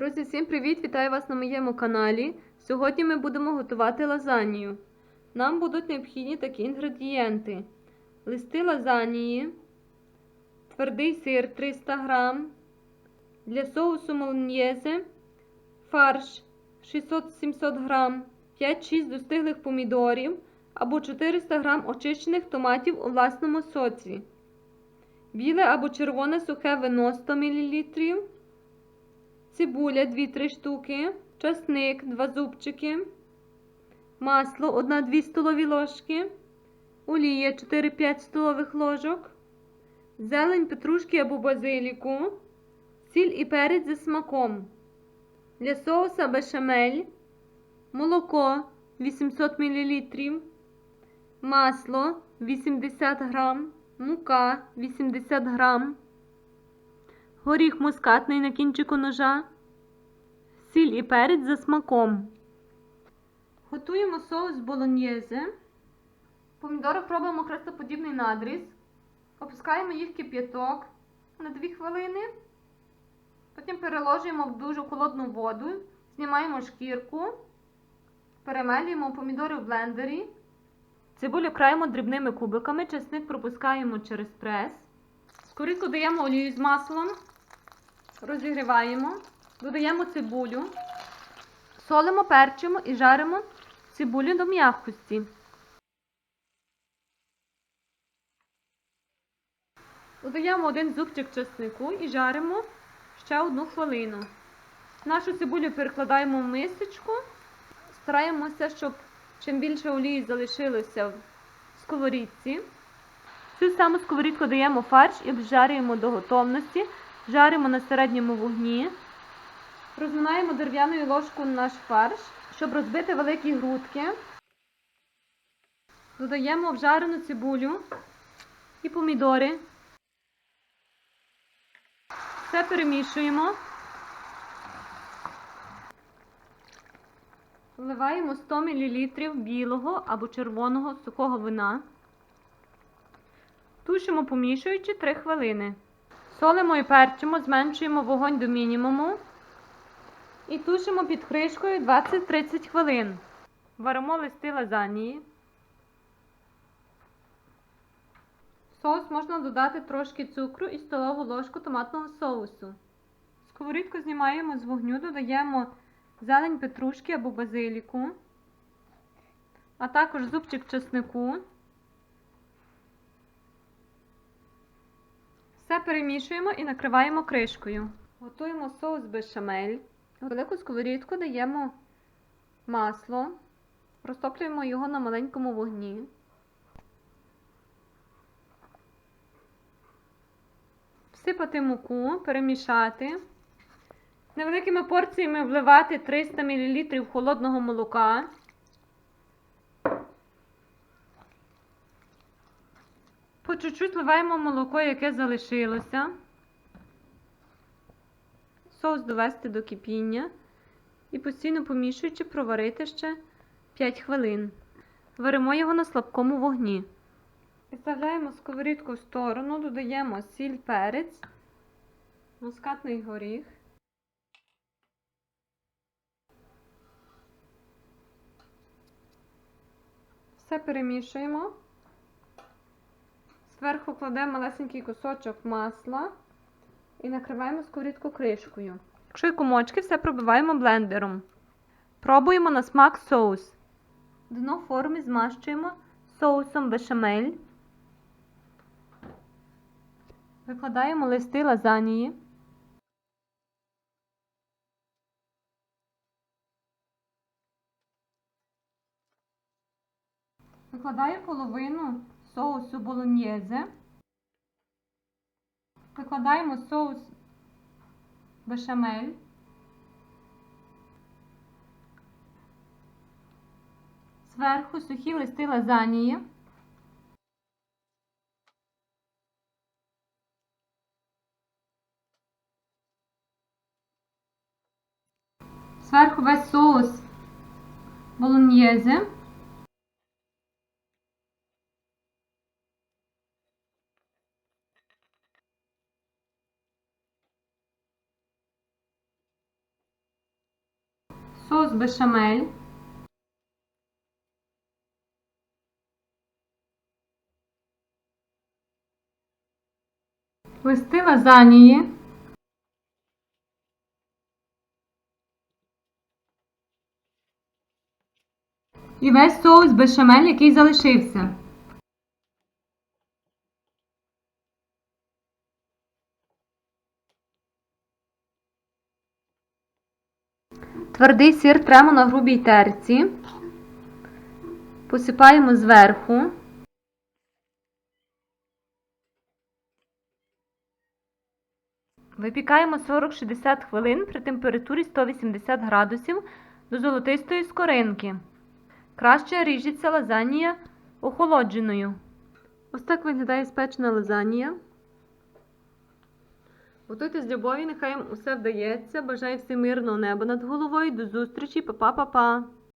Друзі, всім привіт! Вітаю вас на моєму каналі. Сьогодні ми будемо готувати лазанію. Нам будуть необхідні такі інгредієнти: листи лазанії, твердий сир 300 г, для соусу молоньєзе, фарш 600-700 г, 5-6 достиглих помідорів або 400 г очищених томатів у власному соці, біле або червоне сухе вино 100 мл цибуля 2-3 штуки, часник 2 зубчики, масло 1-2 столові ложки, олія 4-5 столових ложок, зелень петрушки або базиліку, сіль і перець за смаком. Для соуса бешамель, молоко 800 мл, масло 80 г, мука 80 г горіх мускатний на кінчику ножа, сіль і перець за смаком. Готуємо соус болоньєзе. В помідорах робимо хрестоподібний надріз. Опускаємо їх в кип'яток на 2 хвилини. Потім переложуємо в дуже холодну воду, знімаємо шкірку, перемелюємо помідори в блендері. Цибулю краємо дрібними кубиками, чесник пропускаємо через прес. Скорідку даємо олію з маслом, розігріваємо, додаємо цибулю, солимо, перчимо і жаримо цибулю до м'якості. Додаємо один зубчик чеснику і жаримо ще одну хвилину. Нашу цибулю перекладаємо в мисочку, стараємося, щоб чим більше олії залишилося в сковорідці. Цю саму сковорідку даємо фарш і обжарюємо до готовності. Жаримо на середньому вогні. Розминаємо дерев'яною ложкою наш фарш, щоб розбити великі грудки. Додаємо обжарену цибулю і помідори. Все перемішуємо. Вливаємо 100 мл білого або червоного сухого вина. Тушимо помішуючи 3 хвилини. Солимо і перчимо, зменшуємо вогонь до мінімуму. І тушимо під кришкою 20-30 хвилин. Варимо листи лазанії. Соус можна додати трошки цукру і столову ложку томатного соусу. Сковорідку знімаємо з вогню, додаємо зелень петрушки або базиліку, а також зубчик чеснику. Все перемішуємо і накриваємо кришкою. Готуємо соус бешамель. В велику сковорідку даємо масло, розтоплюємо його на маленькому вогні. Всипати муку, перемішати. Невеликими порціями вливати 300 мл холодного молока. По чуть-чуть вливаємо молоко, яке залишилося. Соус довести до кипіння і постійно помішуючи, проварити ще 5 хвилин. Варимо його на слабкому вогні. Підставляємо сковорідку в сторону, додаємо сіль, перець, мускатний горіх. Все перемішуємо. Зверху кладемо малесенький кусочок масла і накриваємо сковорідку кришкою. Якщо є комочки, все пробиваємо блендером. Пробуємо на смак соус. Дно форми змащуємо соусом бешамель. Викладаємо листи лазанії. Викладаю половину соусу болоньєзе. Викладаємо соус бешамель. Зверху сухі листи лазанії. Зверху весь соус болоньєзе. Соус бешамель, листи лазанії, і весь соус бешамель, який залишився. Твердий сир тремо на грубій терці. Посипаємо зверху. Випікаємо 40-60 хвилин при температурі 180 градусів до золотистої скоринки. Краще ріжеться лазанія охолодженою. Ось так виглядає спечена лазанія. Готуйте з любові, нехай усе вдається. Бажаю всім мирного неба над головою. До зустрічі, па-па-па-па!